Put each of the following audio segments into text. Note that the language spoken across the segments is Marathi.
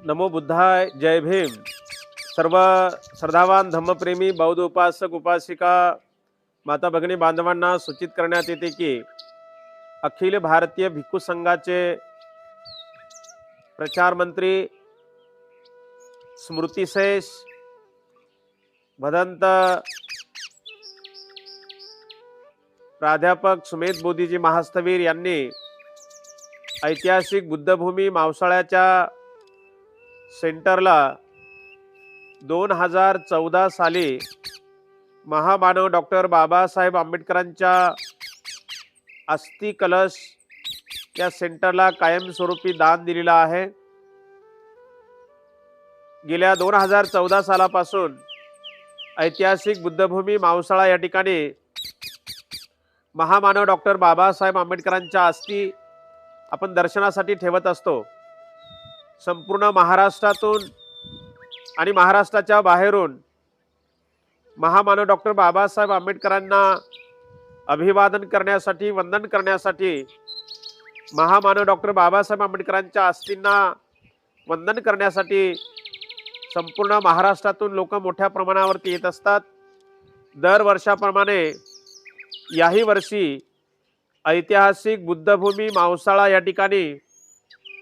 नमो बुद्धाय जय भीम। सर्व श्रद्धावान धम्मप्रेमी बौद्ध उपासक उपासिका माता भगिनी बांधवांना सूचित करण्यात येते की अखिल भारतीय भिक्खू संघाचे प्रचार मंत्री स्मृतिशेष भदंत प्राध्यापक सुमेध बोधीजी महास्तवीर यांनी ऐतिहासिक बुद्धभूमी मावसाळ्याच्या सेंटरला दोन हजार चौदा साली महामानव डॉक्टर बाबासाहेब आंबेडकरांच्या अस्थि कलश या सेंटरला कायमस्वरूपी दान दिलेला आहे. गेल्या दोन हजार चौदा सालापासून ऐतिहासिक बुद्धभूमी मावसाळा या ठिकाणी महामानव डॉक्टर बाबासाहेब आंबेडकरांच्या अस्थि आपण दर्शनासाठी ठेवत असतो. संपूर्ण महाराष्ट्रातून आणि महाराष्ट्राच्या बाहेरून महामानव डॉक्टर बाबासाहेब आंबेडकरांना अभिवादन करण्यासाठी वंदन करण्यासाठी महामानव डॉक्टर बाबासाहेब आंबेडकरांच्या अस्थींना वंदन करण्यासाठी संपूर्ण महाराष्ट्रातून लोक मोठ्या प्रमाणावरती येत असतात. दरवर्षाप्रमाणे याही वर्षी ऐतिहासिक बुद्धभूमी मावसाळा या ठिकाणी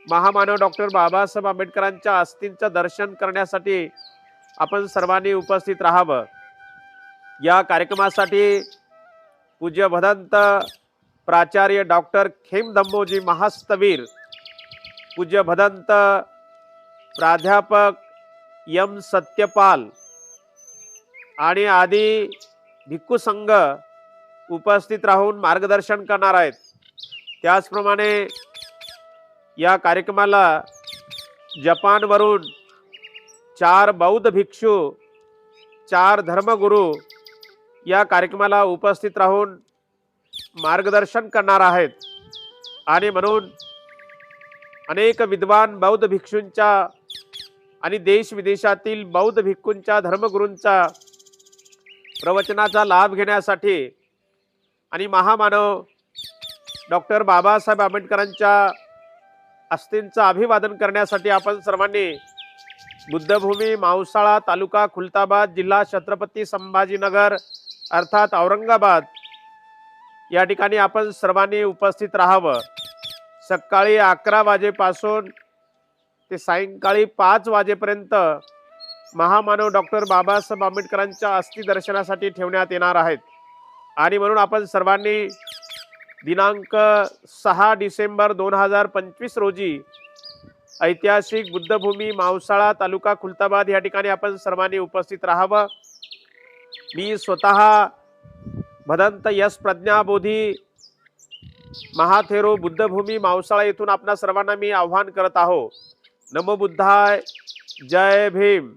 महामानव डॉक्टर बाबासाहेब आंबेडकरांच्या अस्थींचं दर्शन करण्यासाठी आपण सर्वांनी उपस्थित राहावं. या कार्यक्रमासाठी पूज्य भदंत प्राचार्य डॉक्टर खेम धम्मोजी महास्तवीर पूज्य भदंत प्राध्यापक यम सत्यपाल आणि आदी भिक्खू संघ उपस्थित राहून मार्गदर्शन करणार आहेत. त्याचप्रमाणे या कार्यक्रमाला जपानवरून चार बौद्ध भिक्षू चार धर्मगुरू या कार्यक्रमाला उपस्थित राहून मार्गदर्शन करणार आहेत. आणि म्हणून अनेक विद्वान बौद्ध भिक्षूंच्या आणि देश विदेशातील बौद्ध भिक्खूंच्या धर्मगुरूंचा प्रवचनाचा लाभ घेण्यासाठी आणि महामानव डॉक्टर बाबासाहेब आंबेडकरांच्या अस्थींचं अभिवादन करण्यासाठी आपण सर्वांनी बुद्धभूमी मावसाळा तालुका खुलताबाद जिल्हा छत्रपती संभाजीनगर अर्थात औरंगाबाद या ठिकाणी आपण सर्वांनी उपस्थित राहावं. सकाळी अकरा वाजेपासून ते सायंकाळी पाच वाजेपर्यंत महामानव डॉक्टर बाबासाहेब आंबेडकरांच्या अस्थिदर्शनासाठी ठेवण्यात येणार आहेत. आणि म्हणून आपण सर्वांनी दिनांक सहा डिसेंबर दोन हजार पंचवीस रोजी ऐतिहासिक बुद्धभूमी मावसाळा तालुका खुलताबाद या ठिकाणी आपण सर्वांनी उपस्थित राहावं. मी स्वतः भदंत यश प्रज्ञाबोधी महाथेरो बुद्धभूमी मावसाळा येथून आपणा सर्वांना मी आव्हान करत आहो. नमो बुद्धाय जय भीम.